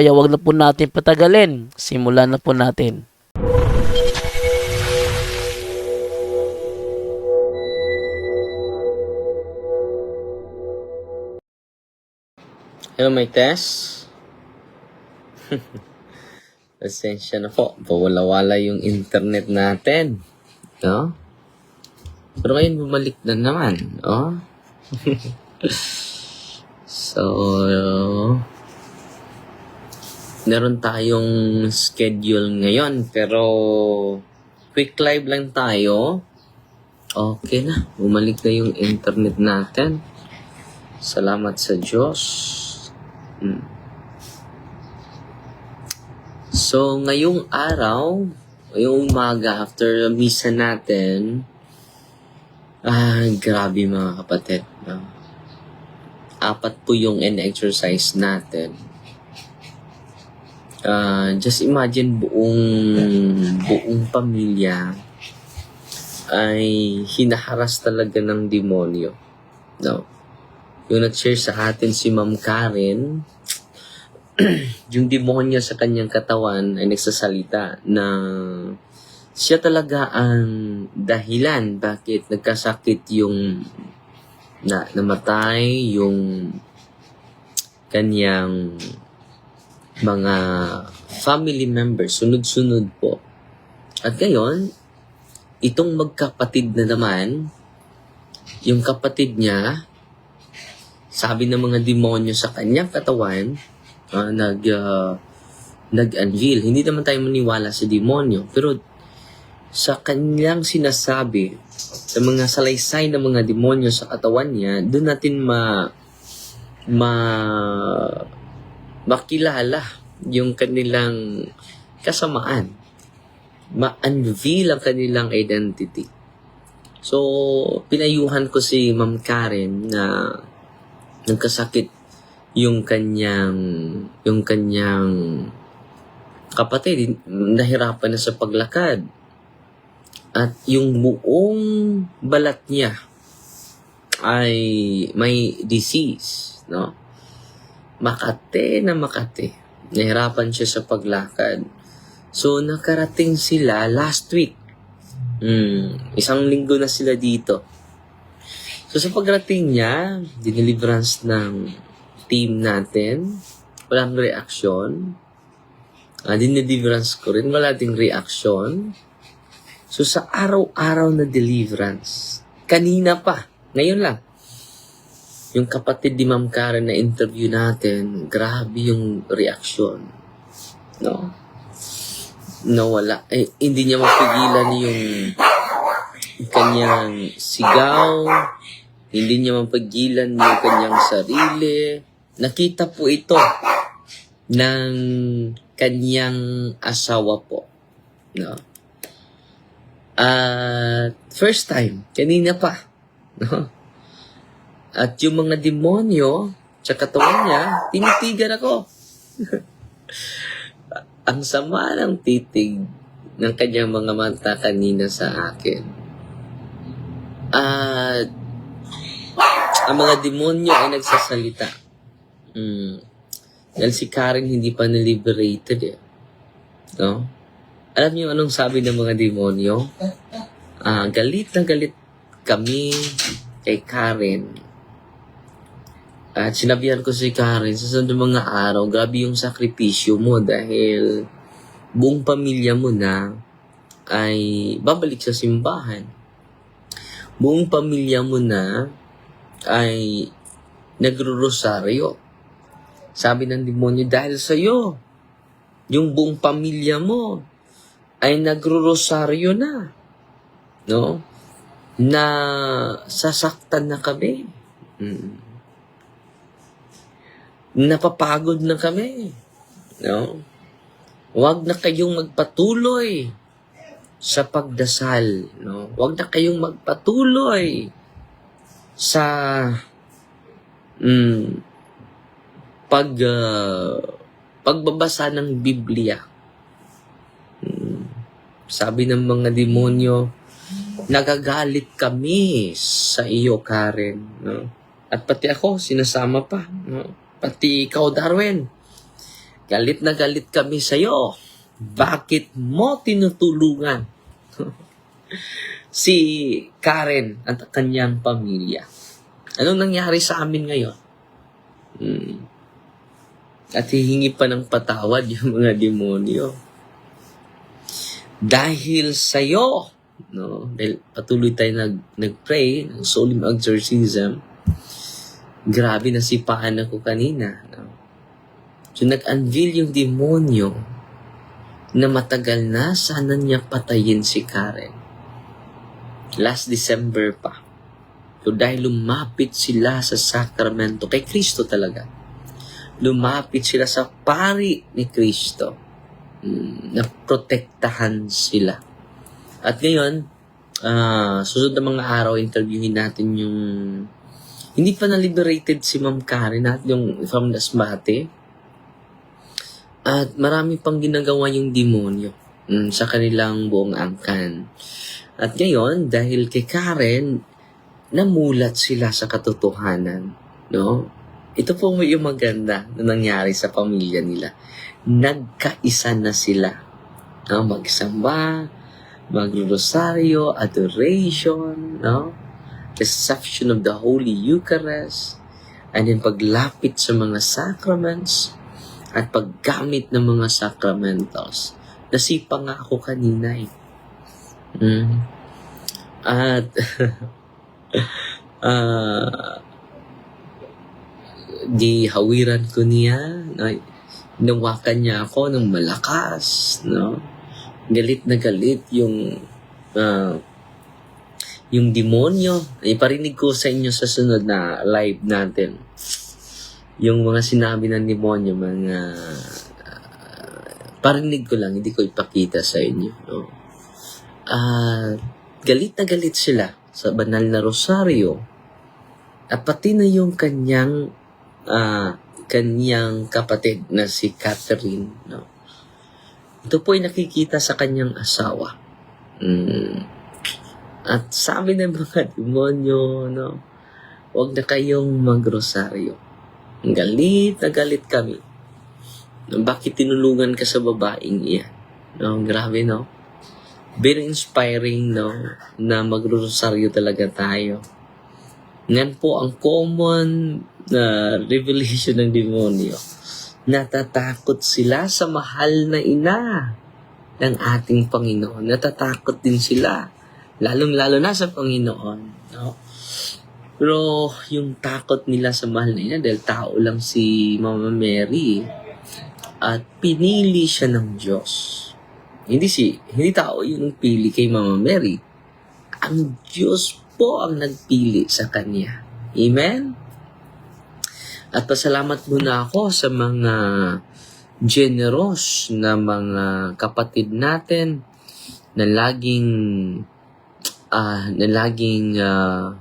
kaya wag na po natin patagalin. Simulan na po natin. Hello, my test. Pasensya na po. Pawala-wala yung internet natin. No? Pero ngayon bumalik na naman. Oh? so, meron tayong schedule ngayon. Pero, quick live lang tayo. Okay na. Bumalik na yung internet natin. Salamat sa Diyos. Mm. So, ngayong araw, ngayong umaga, after misa natin, ah, grabe mga kapatid. No? Apat po yung in-exercise natin. Ah, just imagine buong buong pamilya ay hinaharas talaga ng demonyo. No? yung nag-share sa atin si Ma'am Karen, yung demonyo sa kanyang katawan ay nagsasalita na siya talaga ang dahilan bakit nagkasakit yung na namatay yung kanyang mga family members sunod-sunod po. At ngayon, itong magkapatid na naman, yung kapatid niya, sabi ng mga demonyo sa kanyang katawan, ah, nag, ah, nag-unveil. Hindi naman tayo maniwala sa demonyo. Pero sa kanyang sinasabi, sa mga salaysay ng mga demonyo sa katawan niya, doon natin ma, ma, makilala yung kanilang kasamaan. Ma-unveil ang kanilang identity. So, pinayuhan ko si Ma'am Karen na nagkasakit yung kanyang yung kanyang kapatid nahirapan na sa paglakad at yung buong balat niya ay may disease no makate na makate nahirapan siya sa paglakad. So nakarating sila last week. Mm, isang linggo na sila dito. So sa pagrating niya, dineliverance ng team natin, walang reaction. Uh, dineliverance ko rin, wala ding reaction. So sa araw-araw na deliverance, kanina pa, ngayon lang, yung kapatid ni Ma'am Karen na interview natin, grabe yung reaction. No? No, wala. Eh, hindi niya mapigilan yung kanyang sigaw, hindi niya mapagilan yung kanyang sarili. Nakita po ito ng kanyang asawa po. No? At first time, kanina pa. No? At yung mga demonyo sa katawan niya, tinitigan ako. Ang sama ng titig ng kanyang mga mata kanina sa akin. At ang mga demonyo ay nagsasalita. Mm. Dahil si Karen hindi pa na-liberated eh. No? Alam niyo anong sabi ng mga demonyo? Ah, galit na galit kami kay Karen. At sinabihan ko si Karen sa sunod mga araw, grabe yung sakripisyo mo dahil buong pamilya mo na ay babalik sa simbahan. Buong pamilya mo na ay nagro-rosaryo. Sabi ng demonyo, dahil sa iyo, yung buong pamilya mo ay nagro-rosaryo na. No? Na sasaktan na kami. Mm. Napapagod na kami. No? Huwag na kayong magpatuloy sa pagdasal. No? Huwag na kayong magpatuloy sa mm, pag ah, pagbabasa ng Biblia. Mm, sabi ng mga demonyo, nagagalit kami sa iyo, Karen. No? At pati ako, sinasama pa. No? Pati ikaw, Darwin. Galit na galit kami sa iyo. Bakit mo tinutulungan si Karen at kanyang pamilya? Anong nangyari sa amin ngayon? Hmm. At hihingi pa ng patawad yung mga demonyo. Dahil sa'yo, no? Dahil patuloy tayo nag, nag-pray, ng solemn exorcism, grabe na sipaan ako kanina. No? So, nag-unveil yung demonyo na matagal na sana niya patayin si Karen. Last December pa. So, dahil lumapit sila sa sakramento, kay Kristo talaga. Lumapit sila sa pari ni Kristo. Mm, na sila. At ngayon, ah susunod na mga araw, interviewin natin yung hindi pa na-liberated si Ma'am Karen at yung from Dasmate. At marami pang ginagawa yung demonyo mm, sa kanilang buong angkan. At ngayon, dahil kay Karen, namulat sila sa katotohanan. No? Ito po yung maganda na nangyari sa pamilya nila. Nagkaisa na sila. No? Magsamba, magrosaryo, adoration, no? Reception of the Holy Eucharist, and then paglapit sa mga sacraments, at paggamit ng mga sacramentals. Nasipa nga ako kanina eh. Mm. At, ah, di hawiran ko niya? Nawakan niya ako ng malakas, no? Galit na galit yung ah, yung demonyo. Iparinig ko sa inyo sa sunod na live natin. Yung mga sinabi ng demonyo, mga ah, parinig ko lang, hindi ko ipakita sa inyo. No? Ah, galit na galit sila sa banal na rosaryo. At pati na yung kanyang ah, kanyang kapatid na si Catherine. No? Ito po ay nakikita sa kanyang asawa. Mm. At sabi ng mga demonyo, no, huwag na kayong magrosaryo. Galit na galit kami. Bakit tinulungan ka sa babaeng iyan? No, grabe, no? Very inspiring, no? Na magrosaryo talaga tayo. Yan po ang common na revelation ng demonyo. Natatakot sila sa mahal na ina ng ating Panginoon. Natatakot din sila. Lalong-lalo na sa Panginoon. No? Pero yung takot nila sa mahal na ina dahil tao lang si Mama Mary at pinili siya ng Diyos. Hindi si hindi tao yung pili kay Mama Mary. Ang Diyos po ang nagpili sa kanya. Amen? At pasalamat muna ako sa mga generous na mga kapatid natin na laging ah na laging ah,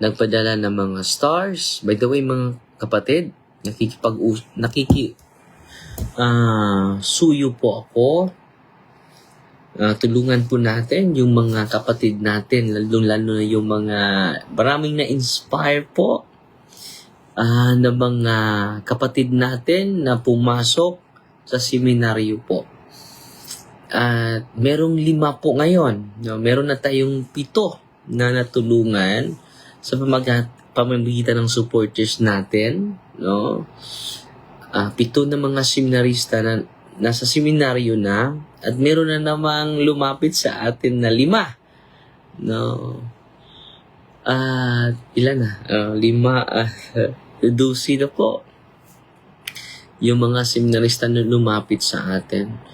nagpadala ng mga stars. By the way, mga kapatid, nakikipag nakiki ah suyo po ako. Ah, tulungan po natin yung mga kapatid natin, lalo-lalo na yung mga maraming na-inspire po ah ng mga kapatid natin na pumasok sa seminaryo po. At merong lima po ngayon. No? Meron na tayong pito na natulungan sa pamagat pamamagitan ng supporters natin. No? Ah, pito na mga seminarista na nasa seminaryo na at meron na namang lumapit sa atin na lima. No? At ilan na? Ah, lima, uh, dusi na po. yung mga seminarista na lumapit sa atin.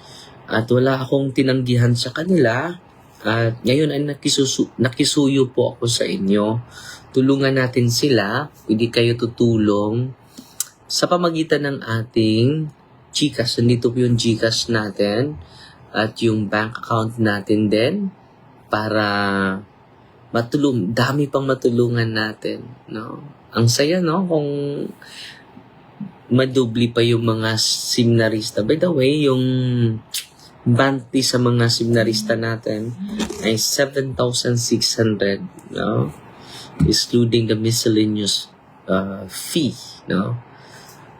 At wala akong tinanggihan sa kanila. At ngayon ay nakisusu- nakisuyo po ako sa inyo. Tulungan natin sila. Pwede kayo tutulong sa pamagitan ng ating Gcash. Nandito po yung Gcash natin at yung bank account natin din para matulong, dami pang matulungan natin, no? Ang saya, no? Kung madubli pa yung mga seminarista. By the way, yung bounty sa mga seminarista natin ay 7,600, no? Excluding the miscellaneous uh, fee, no?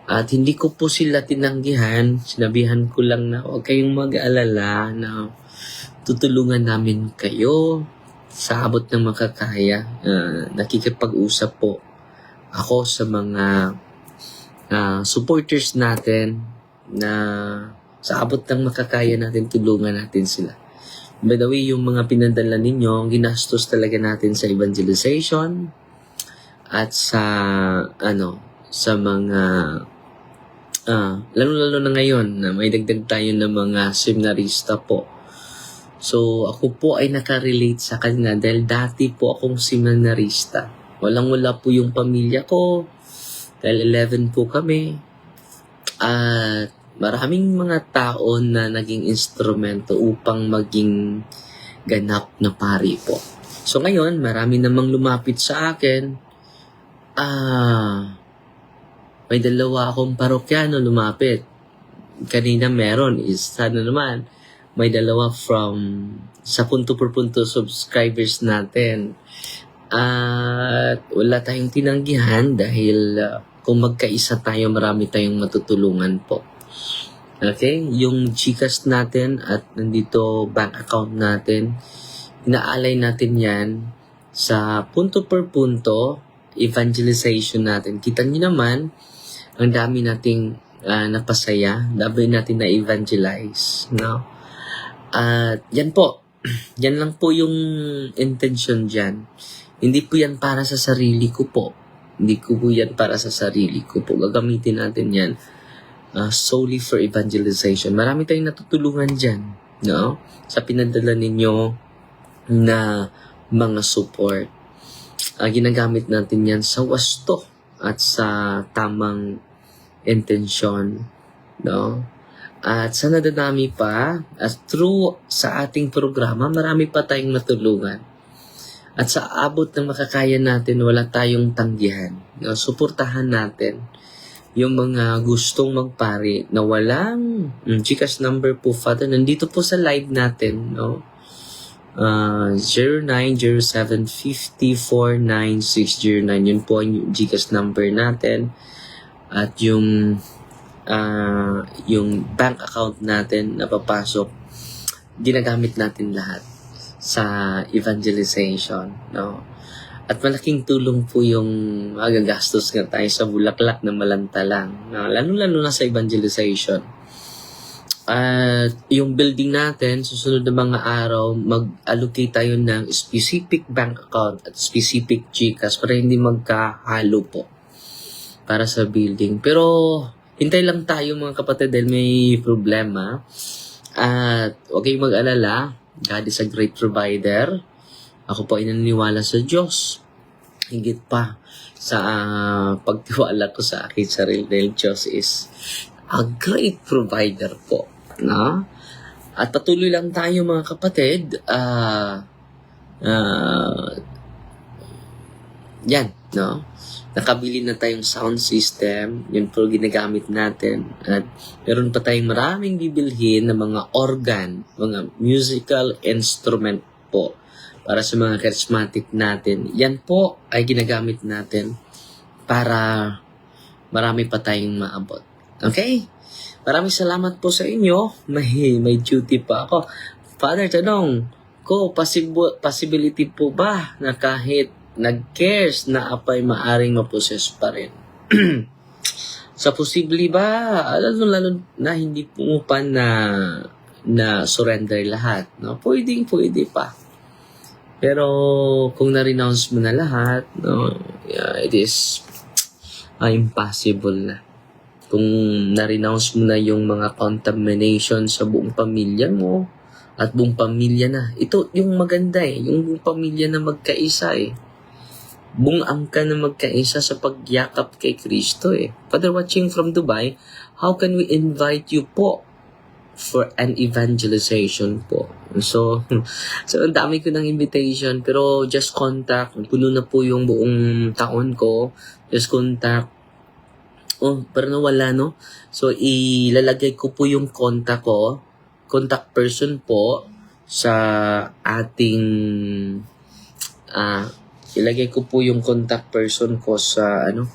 At hindi ko po sila tinanggihan. Sinabihan ko lang na huwag kayong mag-alala na tutulungan namin kayo sa abot ng makakaya. Uh, nakikipag-usap po ako sa mga uh, supporters natin na sa abot ng makakaya natin, tulungan natin sila. By the way, yung mga pinadala ninyo, ginastos talaga natin sa evangelization at sa ano sa mga ah lalo-lalo na ngayon na may dagdag tayo ng mga seminarista po. So, ako po ay nakarelate sa kanila dahil dati po akong seminarista. Walang-wala po yung pamilya ko. Dahil 11 po kami. At maraming mga tao na naging instrumento upang maging ganap na pari po. So ngayon, marami namang lumapit sa akin. Ah, may dalawa akong parokyano lumapit. Kanina meron is sana naman may dalawa from sa punto per punto subscribers natin. At wala tayong tinanggihan dahil uh, kung magkaisa tayo, marami tayong matutulungan po. Okay? Yung Gcash natin at nandito bank account natin, inaalay natin yan sa punto per punto, evangelization natin. Kita niyo naman, ang dami nating ah, napasaya, dami natin na evangelize, no? At yan po, yan lang po yung intention dyan. Hindi po yan para sa sarili ko po. Hindi ko po yan para sa sarili ko po. Gagamitin natin yan uh, solely for evangelization. Marami tayong natutulungan dyan, no? Sa pinadala ninyo na mga support. Ah, ginagamit natin yan sa wasto at sa tamang intensyon, no? At sa nadadami pa, at through sa ating programa, marami pa tayong natulungan. At sa abot ng makakaya natin, wala tayong tanggihan. No? Suportahan natin yung mga gustong magpari na walang mm, Gcash number po, Father. Nandito po sa live natin, no? Uh, 0907-50-49609. Yun po ang Gcash number natin. At yung ah, yung bank account natin na papasok, ginagamit natin lahat sa evangelization, no? At malaking tulong po yung magagastos nga tayo sa bulaklak na malanta lang, no? lalo-lalo na sa evangelization. At yung building natin, susunod na mga araw, mag-allocate tayo ng specific bank account at specific GCash para hindi magkahalo po para sa building. Pero hintay lang tayo mga kapatid dahil may problema. At huwag kayong mag-alala. God is a great provider. Ako po ay naniniwala sa Diyos. Higit pa sa ah, pagtiwala ko sa akin sarili dahil Diyos is a great provider po. No? At patuloy lang tayo mga kapatid. Ah, ah, yan, no? Nakabili na tayong sound system. Yun po ginagamit natin. At meron pa tayong maraming bibilhin na mga organ, mga musical instrument po para sa mga charismatic natin. Yan po ay ginagamit natin para marami pa tayong maabot. Okay? Maraming salamat po sa inyo. May, may duty pa ako. Father, tanong ko, possible, possibility po ba na kahit nag-cares na apay maaring maposes pa rin? sa posible ba, lalo lalo na hindi po pa na na surrender lahat, no? Pwedeng pwede pa. Pero kung na-renounce mo na lahat, no, yeah, it is ah, impossible na. kung na-renounce mo na yung mga contamination sa buong pamilya mo at buong pamilya na. Ito yung maganda eh, yung buong pamilya na magkaisa eh. Bungam ka na magkaisa sa pagyakap kay Kristo eh. Father watching from Dubai, how can we invite you po for an evangelization po? So, so ang dami ko ng invitation pero just contact, puno na po yung buong taon ko. Just contact Oh, pero nawala, no? So, ilalagay ko po yung contact ko, contact person po, sa ating, ah, ilagay ko po yung contact person ko sa, ano,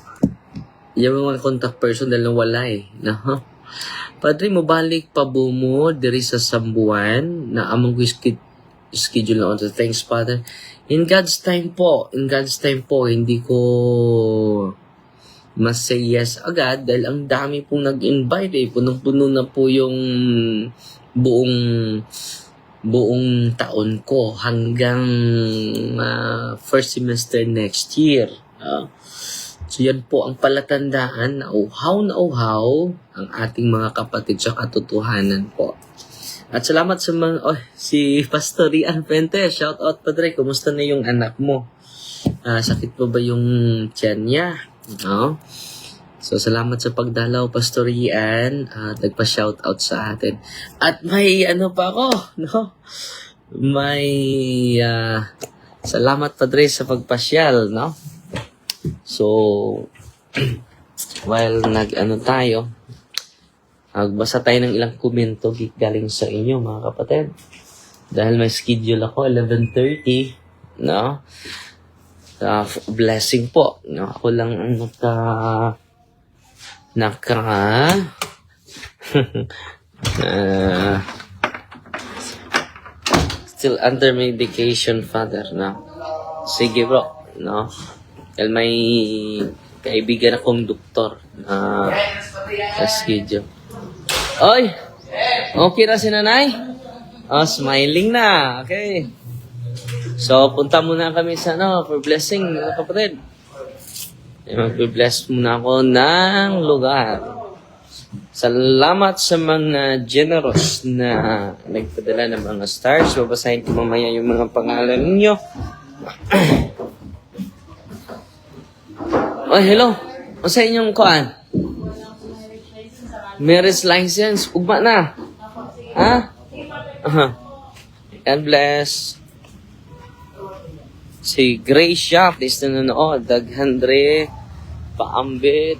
yung mga contact person dahil nawala eh, no? Padre, mabalik pa mo diri sa Sambuan na among schedule na on. So, thanks, Father. In God's time po, in God's time po, hindi ko mas say yes agad dahil ang dami pong nag-invite eh. Punong-puno na po yung buong buong taon ko hanggang ah, first semester next year. Ah, so yan po ang palatandaan na uhaw na uhaw ang ating mga kapatid sa katotohanan po. At salamat sa mga, oh, si Pastor Rian Fuentes. Shout out, Padre. Kumusta na yung anak mo? Ah, sakit pa ba yung tiyan niya? No? So, salamat sa pagdalaw, Pastor Ian. At nagpa-shoutout sa atin. At may ano pa ako, no? May ah, salamat, Padre, sa pagpasyal, no? So, while nag-ano tayo, magbasa tayo ng ilang komento galing sa inyo, mga kapatid. Dahil may schedule ako, 11.30, no? uh, blessing po. No? Ako lang ang naka naka uh, still under medication, father, no? Sige, bro, no? Dahil may kaibigan akong doktor na schedule. Oy! Okay na si nanay? Oh, smiling na. Okay. So, punta muna kami sa ano, for blessing, mga kapatid. Magbe-bless muna ako ng lugar. Salamat sa mga generous na nagpadala ng mga stars. Babasahin ko mamaya yung mga pangalan ninyo. oh, hello. O sa inyong kuan? Marriage license. Ugma na. Ha? Aha. God bless. Si Shop is nanonood. Daghandre. Paambit.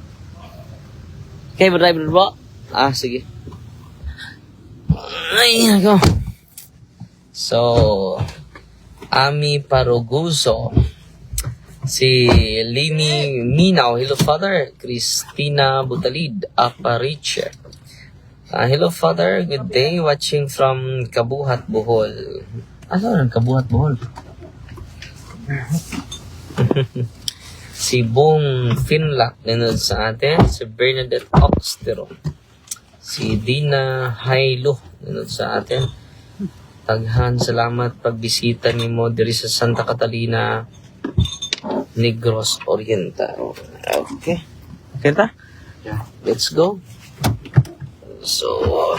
Okay, driver ba? Ah, sige. Ay, ako. So, Ami Paroguso. Si Lini Minaw. Hello, Father. Christina Butalid. Apariche. Ah, hello, Father. Good day. Watching from Kabuhat, Bohol. Ano ang Kabuhat, Bohol? si Bong Finlock nanood sa atin. Si Bernadette Oxtero. Si Dina Hailo nanood sa atin. Taghan, salamat pagbisita ni mo diri sa Santa Catalina Negros Oriental. Okay. Okay ta? Let's go. So,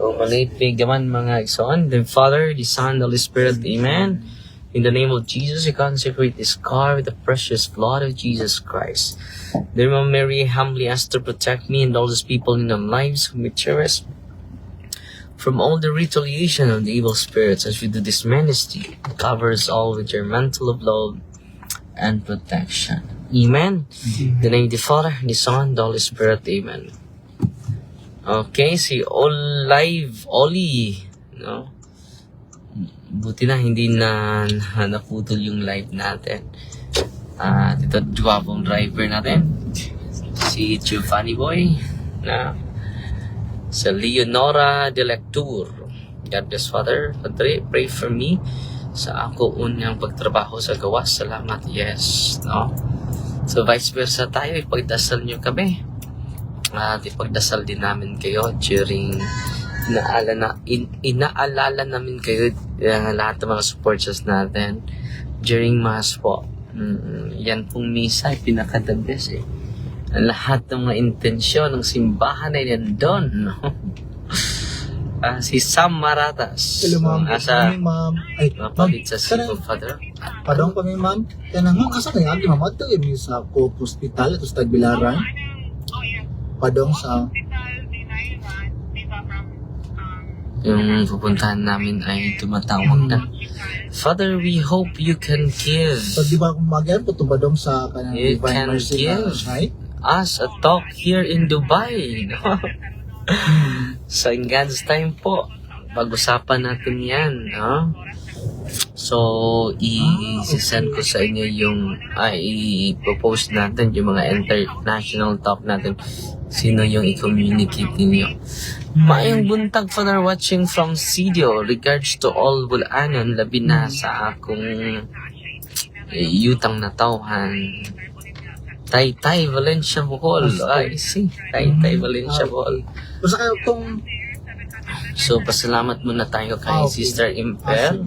So, manipig gaman mga igsoon. The Father, the Son, the Holy Spirit, Amen. In the name of Jesus, I consecrate this car with the precious blood of Jesus Christ. Dear Mary, humbly ask to protect me and all those people in our lives whom we cherish from all the retaliation of the evil spirits as we do this ministry. Cover us all with your mantle of love and protection. Amen. The name of the Father, the Son, the Holy Spirit. Amen. Okay, si All Live Oli, no? Buti na hindi na, na naputol yung live natin. Ah, ito gwapong driver natin. Si Giovanni Boy, na sa Leonora de Lectur. God bless Father. Padre, pray for me sa ako unyang pagtrabaho sa gawas. Salamat. Yes. No? So vice versa tayo. Ipagdasal nyo kami at ipagdasal din namin kayo during inaalala, na, in, inaalala namin kayo uh, lahat ng mga supporters natin during mass po. Mm, yan pong misa ay pinaka the best eh. Ang lahat ng mga intensyon ng simbahan ay nandun. No? Ah, si Sam Maratas. Hello, ma'am. Asa Kami, ma'am. Ay, mapalit sa Cebu, Father. Padong kami, ma'am. Kanang mo kasa kay agi ma'am ato mi sa Coop Hospital at sa Tagbilaran. Padong sa Yung pupuntahan namin ay tumatawag na. Father, we hope you can give so di ba kung magyan po padong sa kanang Divine Mercy give. shrine? Us a talk here in Dubai. Sa in God's time po. Pag-usapan natin yan. No? So, i-send ko sa inyo yung, ay, i-propose natin yung mga international talk natin. Sino yung i-communicate ninyo. Maayong buntag Father watching from Sidio. Regards to all Bulanon, labi na sa akong eh, yutang na tauhan. Taytay Valencia Bohol. Ay, see. Taytay Valencia Bohol. Basta kayo kung So, pasalamat muna tayo kay Ah, okay. Sister ah, Imper.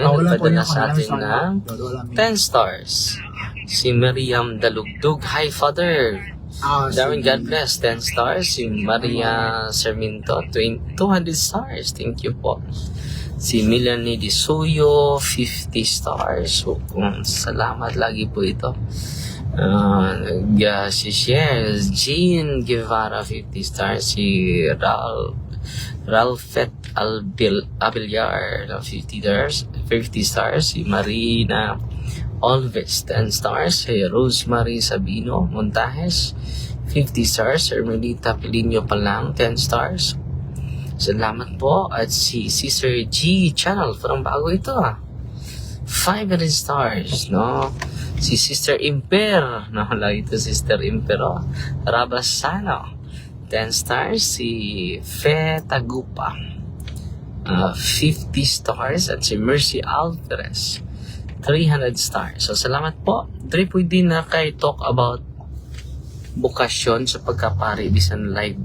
Ah, wala po Nagpadala sa atin ng Wala mi. 10 stars. Si Miriam Dalugdug. Hi, Father. Ah, Darwin. God bless. 10 stars. Si Maria Serminto, 20 200 stars. Thank you po. Si Melanie Di Suyo, 50 stars. So, kung salamat lagi po ito. Uh, yeah, si Shares, Jean Guevara, 50 stars. Si Ralph, Ralphet Albil, Abilyar, 50 stars. 50 stars. Si Marina Alves, 10 stars. Si Rosemary Sabino Montajes, 50 stars. Hermelita Pelino pa lang, 10 stars. Salamat po. At si Sister G Channel, parang bago ito ah. 500 stars, no? Si Sister Imper, no? Lagi ito Sister Imper, oh. Rabasano, 10 stars. Si Fe Tagupa, uh, 50 stars. At si Mercy Alvarez, 300 stars. So, salamat po. Dre, pwede na kayo talk about bukasyon sa pagkapari bisan live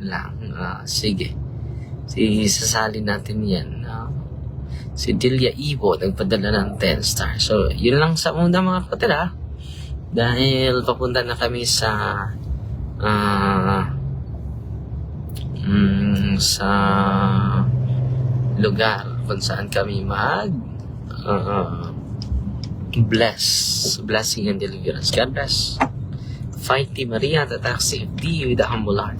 lang. Ah, sige. Si sasali natin yan. ah. Si Delia Ivo nagpadala ng 10 star. So, yun lang sa muna mga kapatid ha. Dahil papunta na kami sa ah mm, sa lugar kung saan kami mag ah, bless blessing and deliverance. God bless. Fighty Maria, the taxi, with a humble heart.